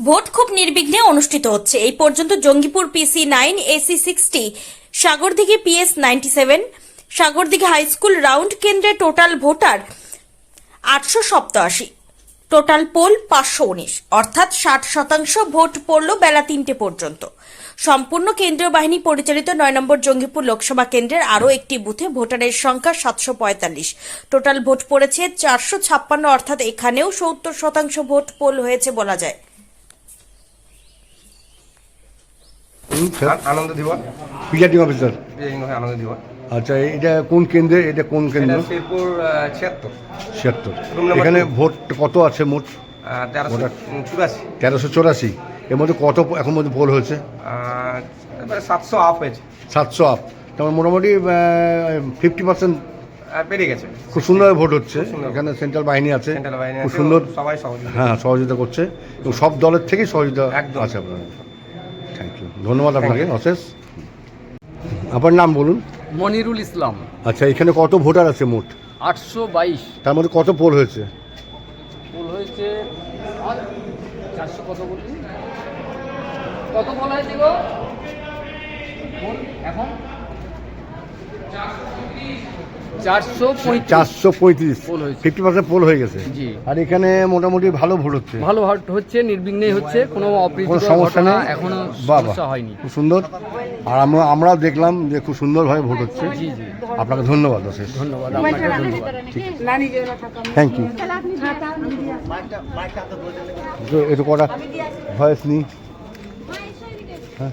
Vote খুব নির্বিঘ্নে অনুষ্ঠিত হচ্ছে। এই পর্যন্ত Jangipur PC nine AC sixty Sagardighi PS ninety seven Sagardighi high school round কেন্দ্রে টোটাল ভোটার আটশো সপ্তাশি। টোটাল পোল পাঁচশো উনিশ। অর্থাৎ ষাট শতাংশ ভোট পড়ল বেলা তিনটে পর্যন্ত। সম্পূর্ণ কেন্দ্রীয় বাহিনী পরিচালিত নয় নম্বর জঙ্গিপুর লোকসভা কেন্দ্রের আরও একটি বুথে ভোটারের সংখ্যা সাতশো পঁয়তাল্লিশ। টোটাল ভোট পড়েছে চারশো ছাপ্পান্ন, অর্থাৎ এখানেও সত্তর শতাংশ ভোট পোল হয়েছে বলা যায়। আনন্দ দিবস। প্রিজাইডিং অফিসার প্রিজাইডিং আনন্দ দিবস। আচ্ছা এটা কোন কেন্দ্রে এটা কোন কেন্দ্র? শেরপুর ছিয়াত্তর। ছিয়াত্তর। এখানে ভোট কত আছে মোট? তেরোশো চুরাশি। তেরোশো চৌরাশি। এর মধ্যে কত এখন মধ্যে পোল হয়েছে? সাতশো আপ হয়েছে। সাতশো আপ। তারপর মোটামুটি ফিফটি পার্সেন্ট বেড়ে গেছে। খুব সুন্দর ভোট হচ্ছে। এখানে সেন্ট্রাল বাহিনী আছে। বাহিনী খুব সুন্দর সবাই সহযোগিতা হ্যাঁ সহযোগিতা করছে। এবং সব দলের থেকেই সহযোগিতা একদম। আছে আপনার থ্যাংক ইউ ধন্যবাদ আপনাকে অশেষ। আপনার নাম বলুন। মনিরুল ইসলাম। আচ্ছা এখানে কত ভোটার আছে মোট? আটশো বাইশ। তার মধ্যে কত পোল হয়েছে? পোল হয়েছে চারশো কত বললি? কত পোল হয়েছে গো? এখন? চারশো পঁয়ত্রিশ চারশো পঁয়ত্রিশ। ফিফটি পার্সেন্ট পোল হয়ে গেছে। আর এখানে মোটামুটি ভালো ভোট হচ্ছে। ভালো ভোট হচ্ছে নির্বিঘ্নেই হচ্ছে কোনো কোনো সমস্যা নেই। এখনও বাহ, সমস্যা বাহ। হয়নি। খুব সুন্দর। আর আমরা আমরাও দেখলাম যে খুব সুন্দরভাবে ভোট হচ্ছে। জি জি। আপনাকে ধন্যবাদ অশেষ। ধন্যবাদ আপনাকে ধন্যবাদ। থ্যাংক ইউ একটু কটা? ভয়েস নি? হ্যাঁ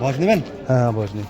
ভয়েস নেবেন? হ্যাঁ হ্যাঁ ভয়েস নিই